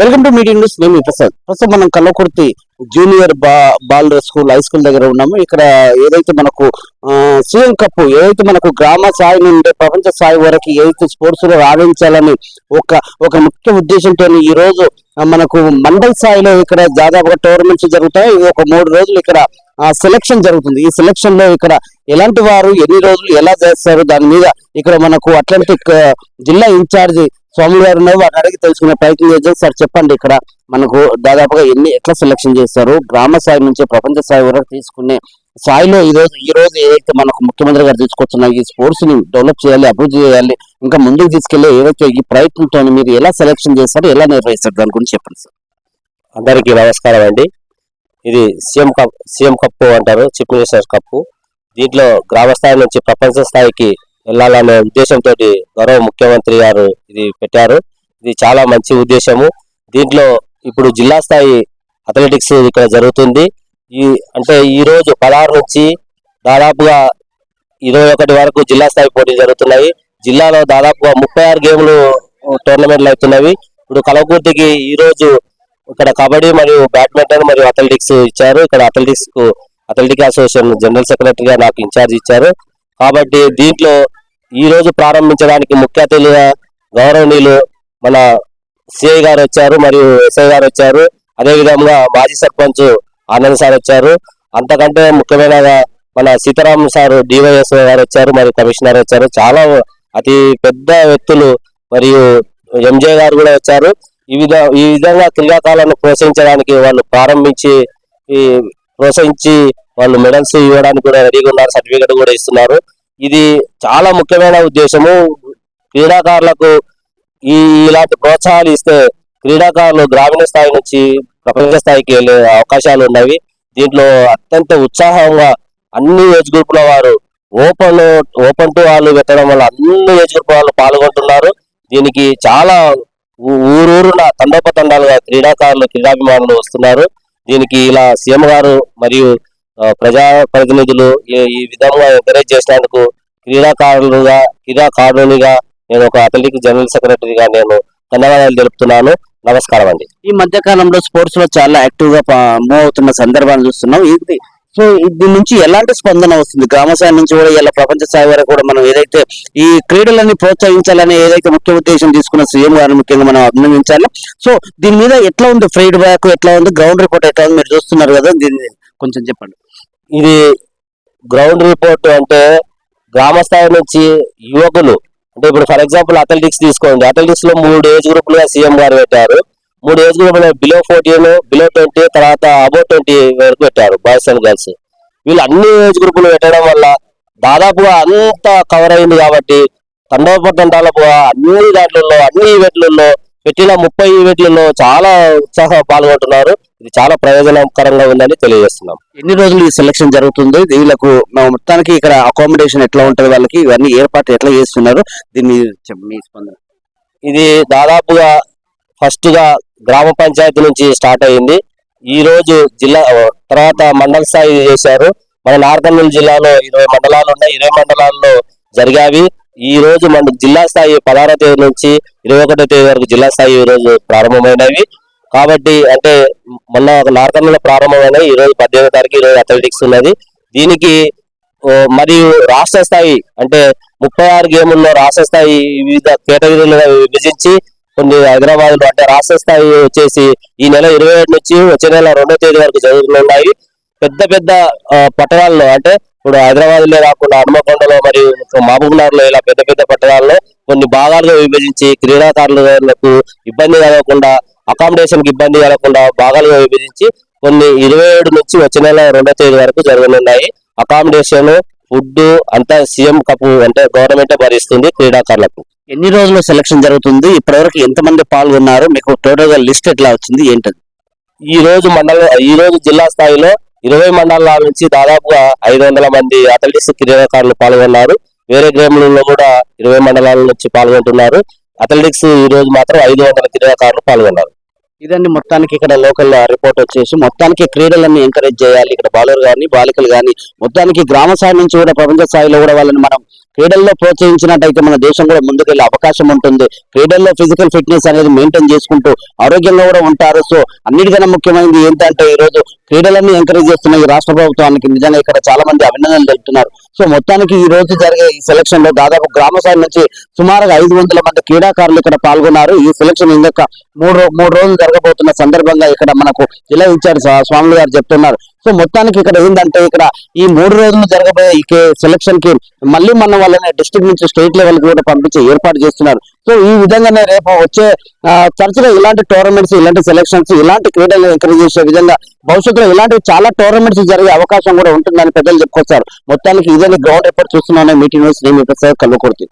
Welcome to media news. నేను ప్రసాద్. ప్రస్తుతం మనం కల్లకుర్తి జూనియర్ బా బాల్ స్కూల్ హై స్కూల్ దగ్గర ఉన్నాము. ఇక్కడ ఏదైతే మనకు సీఎం కప్ ఏదైతే మనకు గ్రామ స్థాయి నుండి ప్రపంచ స్థాయి వరకు ఏదైతే స్పోర్ట్స్లో రాణించాలని ఒక ఒక ముఖ్య ఉద్దేశంతో ఈ రోజు మనకు మండల్ స్థాయిలో ఇక్కడ దాదాపుగా టోర్నమెంట్స్ జరుగుతాయి. ఇది ఒక మూడు రోజులు ఇక్కడ సెలక్షన్ జరుగుతుంది. ఈ సెలక్షన్లో ఇక్కడ ఎలాంటి వారు ఎన్ని రోజులు ఎలా చేస్తారు దాని మీద ఇక్కడ మనకు అట్లాంటిక్ జిల్లా ఇన్ఛార్జి స్వామి గారు ఉన్నారు. వాటిని అడిగి తెలుసుకునే ప్రయత్నం చేద్దాం. సార్ చెప్పండి ఇక్కడ. మనకు దాదాపుగా ఎన్ని ఎట్లా సెలక్షన్ చేస్తారు? గ్రామ స్థాయి నుంచి ప్రపంచ స్థాయి వరకు తీసుకునే స్థాయిలో ఈ రోజు ఈ రోజు ఏదైతే మనకు ముఖ్యమంత్రి గారు తీసుకొచ్చిన ఈ స్పోర్ట్స్ని డెవలప్ చేయాలి అభివృద్ధి చేయాలి ఇంకా ముందుకు తీసుకెళ్ళే ఏదైతే ఈ ప్రయత్నంతో మీరు ఎలా సెలక్షన్ చేస్తారు ఎలా నిర్వహిస్తారు దాని గురించి చెప్పండి సార్. అందరికీ నమస్కారం అండి. ఇది సీఎం కప్ సీఎం కప్పు అంటారు చీఫ్ మినిస్టర్ కప్పు. దీంట్లో గ్రామ స్థాయి నుంచి ప్రపంచ స్థాయికి వెళ్ళాలనే ఉద్దేశంతో గౌరవ ముఖ్యమంత్రి గారు ఇది పెట్టారు. ఇది చాలా మంచి ఉద్దేశము. దీంట్లో ఇప్పుడు జిల్లా స్థాయి అథ్లెటిక్స్ ఇక్కడ జరుగుతుంది. ఈ అంటే ఈరోజు పదహారు నుంచి దాదాపుగా ఇరవై ఒకటి వరకు జిల్లా స్థాయి పోటీలు జరుగుతున్నాయి. జిల్లాలో దాదాపుగా ముప్పై ఆరు గేమ్లు టోర్నమెంట్లు అవుతున్నవి. ఇప్పుడు కలవకుర్తికి ఈరోజు ఇక్కడ కబడ్డీ మరియు బ్యాడ్మింటన్ మరియు అథ్లెటిక్స్ ఇచ్చారు. ఇక్కడ అథ్లెటిక్స్కు అథ్లెటిక్ అసోసియేషన్ జనరల్ సెక్రటరీగా నాకు ఇన్ఛార్జ్ ఇచ్చారు. కాబట్టి దీంట్లో ఈ రోజు ప్రారంభించడానికి ముఖ్య అతిథిగా గౌరవనీయులు మన సిఐ గారు వచ్చారు మరియు ఎస్ఐ గారు వచ్చారు. అదేవిధంగా మాజీ సర్పంచ్ ఆనంద్ సార్ వచ్చారు. అంతకంటే ముఖ్యమైన మన సీతారాం సార్ డివైఎస్ఓ గారు వచ్చారు మరియు కమిషనర్ వచ్చారు. చాలా అతి పెద్ద వ్యక్తులు మరియు ఎంజే గారు కూడా వచ్చారు. ఈ విధ ఈ విధంగా క్రీడాకాలను ప్రోత్సహించడానికి వాళ్ళు ప్రారంభించి ఈ ప్రోత్సహించి వాళ్ళు మెడల్స్ ఇవ్వడానికి కూడా రెడీగా ఉన్నారు సర్టిఫికెట్ కూడా ఇస్తున్నారు. ఇది చాలా ముఖ్యమైన ఉద్దేశము. క్రీడాకారులకు ఈ ఇలాంటి ప్రోత్సాహాలు ఇస్తే క్రీడాకారులు గ్రామీణ స్థాయి నుంచి ప్రపంచ స్థాయికి వెళ్ళే అవకాశాలు ఉన్నవి దీంట్లో అత్యంత ఉత్సాహంగా అన్ని ఏజ్ గ్రూపుల వారు ఓపెన్ ఓపెన్ టు వాళ్ళు పెట్టడం వల్ల అన్ని ఏజ్ గ్రూప్ వాళ్ళు పాల్గొంటున్నారు. దీనికి చాలా ఊ- ఊరూరున తండోపతండాలుగా క్రీడాకారులు క్రీడాభిమానులు వస్తున్నారు. దీనికి ఇలా సీఎం గారు మరియు ప్రజా ప్రతినిధులు ఈ- ఈ విధంగా ఎంకరేజ్ చేసినందుకు క్రీడాకారులుగా క్రీడాకారునిగా నేను ఒక అథ్లెటిక్ జనరల్ సెక్రటరీగా నేను ధన్యవాదాలు తెలుపుతున్నాను. నమస్కారం అండి. ఈ మధ్య కాలంలో స్పోర్ట్స్లో చాలా యాక్టివ్గా మూవ్ అవుతున్న సందర్భాన్ని చూస్తున్నాం. ఇది సో దీని నుంచి ఎలాంటి స్పందన వస్తుంది? గ్రామ స్థాయి నుంచి కూడా ఇలా ప్రపంచ స్థాయి వరకు కూడా మనం ఏదైతే ఈ క్రీడలని ప్రోత్సహించాలని ఏదైతే ముఖ్య ఉద్దేశం తీసుకున్న సీఎం గారిని ముఖ్యంగా మనం అభినందించాలి. సో దీని మీద ఎట్లా ఉంది? ఫీడ్బ్యాక్ ఎట్లా ఉంది? గ్రౌండ్ రిపోర్ట్ ఎట్లా ఉంది? మీరు చూస్తున్నారు కదా దీన్ని. కొంచెం చెప్పండి. ఇది గ్రౌండ్ రిపోర్ట్ అంటే గ్రామ స్థాయి నుంచి యువకులు అంటే ఇప్పుడు ఫర్ ఎగ్జాంపుల్ అథ్లెటిక్స్ తీసుకోండి. అథ్లెటిక్స్లో మూడు ఏజ్ గ్రూపులుగా సీఎం గారు పెట్టారు. మూడు ఏజ్ గ్రూపులు బిలో ఫోర్టీన్ బిలో ట్వంటీ తర్వాత అబౌ ట్వంటీ వరకు పెట్టారు బాయ్స్ అండ్ గర్ల్స్. వీళ్ళు అన్ని ఏజ్ గ్రూపులు పెట్టడం వల్ల దాదాపుగా అంత కవర్ అయింది కాబట్టి తండోపతండాలకు అన్ని దాంట్లో అన్ని ఈవెంట్లలో పెట్టిన ముప్పై ఈవెంట్లలో చాలా ఉత్సాహం పాల్గొంటున్నారు. ఇది చాలా ప్రయోజనకరంగా ఉందని తెలియజేస్తున్నాం. ఎన్ని రోజులు ఈ సెలక్షన్ జరుగుతుంది? వీళ్ళకు మన మొత్తానికి ఇక్కడ అకామిడేషన్ ఎట్లా ఉంటది వాళ్ళకి? ఇవన్నీ ఏర్పాటు ఎట్లా చేస్తున్నారు? దీన్ని మీ స్పందన. ఇది దాదాపుగా ఫస్ట్గా గ్రామ పంచాయతీ నుంచి స్టార్ట్ అయింది ఈ రోజు జిల్లా తర్వాత మండల స్థాయి చేశారు. మన నార్కర్నూలు జిల్లాలో ఇరవై మండలాలు ఉన్నాయి. ఇరవై మండలాల్లో జరిగావి. ఈ రోజు మన జిల్లా స్థాయి పదహారో తేదీ నుంచి ఇరవై ఒకటో తేదీ వరకు జిల్లా స్థాయి ఈ రోజు ప్రారంభమైనవి. కాబట్టి అంటే మొన్న నార్కర్నూలు ప్రారంభమైనవి ఈ రోజు పద్దెనిమిదో తారీఖు ఈరోజు అథ్లెటిక్స్ ఉన్నది. దీనికి మరియు రాష్ట్ర స్థాయి అంటే ముప్పై ఆరు గేముల్లో రాష్ట్ర స్థాయి వివిధ కేటగిరీలుగా విభజించి కొన్ని హైదరాబాద్లో అంటే రాష్ట్ర స్థాయి వచ్చేసి ఈ నెల ఇరవై ఏడు నుంచి వచ్చే నెల రెండో తేదీ వరకు జరుగుతున్నాయి. పెద్ద పెద్ద పట్టణాల్లో అంటే ఇప్పుడు హైదరాబాద్లో కాకుండా హనుమకొండలో మరియు మహబూబ్నగర్లో ఇలా పెద్ద పెద్ద పట్టణాల్లో కొన్ని భాగాలుగా విభజించి క్రీడాకారులకు ఇబ్బంది కలగకుండా అకామిడేషన్కి ఇబ్బంది కలగకుండా భాగాలుగా విభజించి కొన్ని ఇరవై ఏడు నుంచి వచ్చే నెల రెండో తేదీ వరకు జరగనున్నాయి. అకామిడేషన్ ఫుడ్ అంతా సీఎం కప్పు అంటే గవర్నమెంట్ భరిస్తుంది క్రీడాకారులకు. ఎన్ని రోజులు సెలక్షన్ జరుగుతుంది? ఇప్పటివరకు ఎంతమంది పాల్గొన్నారు? మీకు టోటల్గా లిస్ట్ ఎట్లా వచ్చింది? ఏంటది? ఈ రోజు మండల ఈ రోజు జిల్లా స్థాయిలో ఇరవై మండలాల నుంచి దాదాపుగా ఐదు వందల మంది అథ్లెటిక్స్ క్రీడాకారులు పాల్గొన్నారు. వేరే గేమ్లలో కూడా ఇరవై మండలాల నుంచి పాల్గొంటున్నారు. అథ్లెటిక్స్ ఈ రోజు మాత్రం ఐదు వందల క్రీడాకారులు పాల్గొన్నారు. ఇదండి మొత్తానికి ఇక్కడ లోకల్ రిపోర్ట్ వచ్చేసి. మొత్తానికి క్రీడలన్నీ ఎంకరేజ్ చేయాలి. ఇక్కడ బాలర్ కానీ బాలికలు కానీ మొత్తానికి గ్రామ స్థాయి నుంచి కూడా ప్రపంచ స్థాయిలో కూడా వాళ్ళని మనం క్రీడల్లో ప్రోత్సహించినట్టయితే మన దేశం కూడా ముందుకెళ్ళే అవకాశం ఉంటుంది. క్రీడల్లో ఫిజికల్ ఫిట్నెస్ అనేది మెయింటైన్ చేసుకుంటూ ఆరోగ్యంగా కూడా ఉంటారు. సో అన్నిటికన్నా ముఖ్యమైనది ఏంటంటే ఈ రోజు క్రీడలన్నీ ఎంకరేజ్ చేస్తున్న ఈ రాష్ట్ర ప్రభుత్వానికి నిజంగా ఇక్కడ చాలా మంది అభినందనలు తెలుపుతున్నారు. సో మొత్తానికి ఈ రోజు జరిగే ఈ సెలక్షన్లో దాదాపు గ్రామ స్థాయి నుంచి సుమారుగా ఐదు వందల మంది క్రీడాకారులు ఇక్కడ పాల్గొన్నారు. ఈ సెలక్షన్ ఇంకొక మూడు మూడు రోజులు జరగబోతున్న సందర్భంగా ఇక్కడ మనకు ఇలా ఇచ్చారు స్వామి స్వాములు గారు చెప్తున్నారు. సో మొత్తానికి ఇక్కడ ఏంటంటే ఇక్కడ ఈ మూడు రోజులు జరగబోయే సెలక్షన్కి మళ్ళీ మన వాళ్ళని డిస్ట్రిక్ట్ నుంచి స్టేట్ లెవెల్కి కూడా పంపించే ఏర్పాటు చేస్తున్నారు. సో ఈ విధంగానే రేపు వచ్చే తరచుగా ఇలాంటి టోర్నమెంట్స్ ఇలాంటి సెలక్షన్స్ ఇలాంటి క్రీడలు ఎంకరేజ్ చేసే విధంగా భవిష్యత్తులో ఇలాంటి చాలా టోర్నమెంట్స్ జరిగే అవకాశం కూడా ఉంటుందని పెద్దలు చెప్పుకొచ్చారు. మొత్తానికి ఇదే గ్రౌండ్ రిపోర్ట్ చూస్తున్నానే. మీటింగ్ న్యూస్ నేను ప్రసాద్ కల్వకుర్తి.